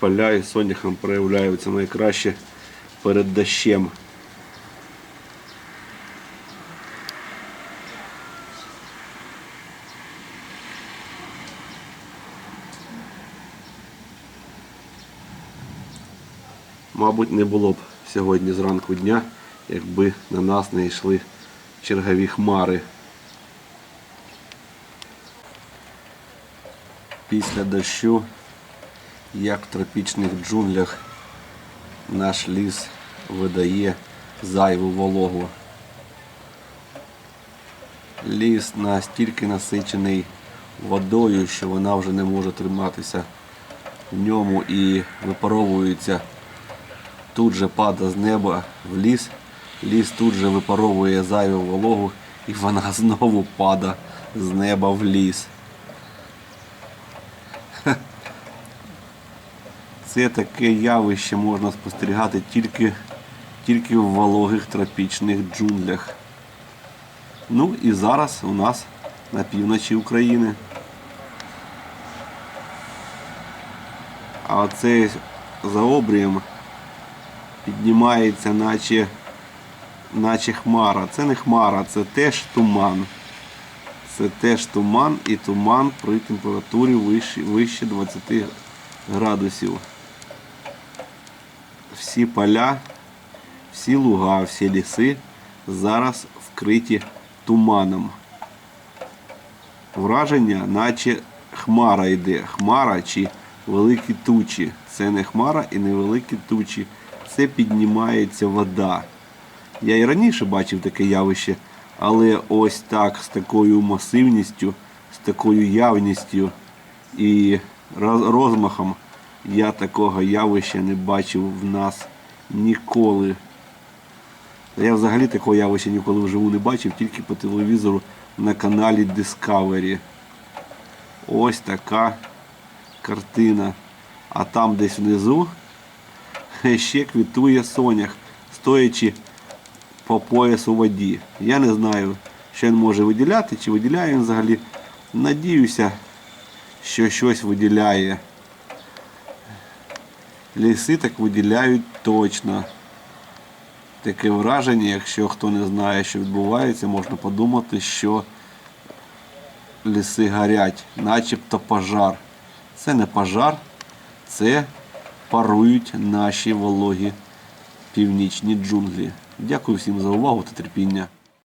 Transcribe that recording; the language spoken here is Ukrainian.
поля і соняхом проявляються найкраще перед дощем. Мабуть, не було б сьогодні зранку дня, якби на нас не йшли чергові хмари. Після дощу, як в тропічних джунглях, наш ліс видає зайву вологу. Ліс настільки насичений водою, що вона вже не може триматися в ньому і випаровується тут же падає з неба в ліс, ліс тут же випаровує зайву вологу і вона знову падає з неба в ліс. Це таке явище можна спостерігати тільки, тільки в вологих тропічних джунглях. Ну і зараз у нас на півночі України. А оце за обрієм піднімається, наче, наче хмара. Це не хмара, це теж туман. Це теж туман і туман при температурі вище, вище 20 градусів. Всі поля, всі луга, всі ліси зараз вкриті туманом. Враження, наче хмара йде. Хмара чи великі тучі. Це не хмара і не великі тучі. Це піднімається вода. Я і раніше бачив таке явище, але ось так, з такою масивністю, з такою явністю і розмахом я такого явища не бачив в нас ніколи. Я взагалі такого явища ніколи вживу не бачив, тільки по телевізору на каналі Discovery. Ось така картина. А там десь внизу ще квітує сонях, стоячи по пояс у воді. Я не знаю, що він може виділяти, чи виділяє він взагалі. Надіюся, що щось виділяє. Ліси так виділяють точно. Таке враження, якщо хто не знає, що відбувається, можна подумати, що ліси горять, начебто пожар. Це не пожар, це парують наші вологі північні джунглі. Дякую всім за увагу та терпіння.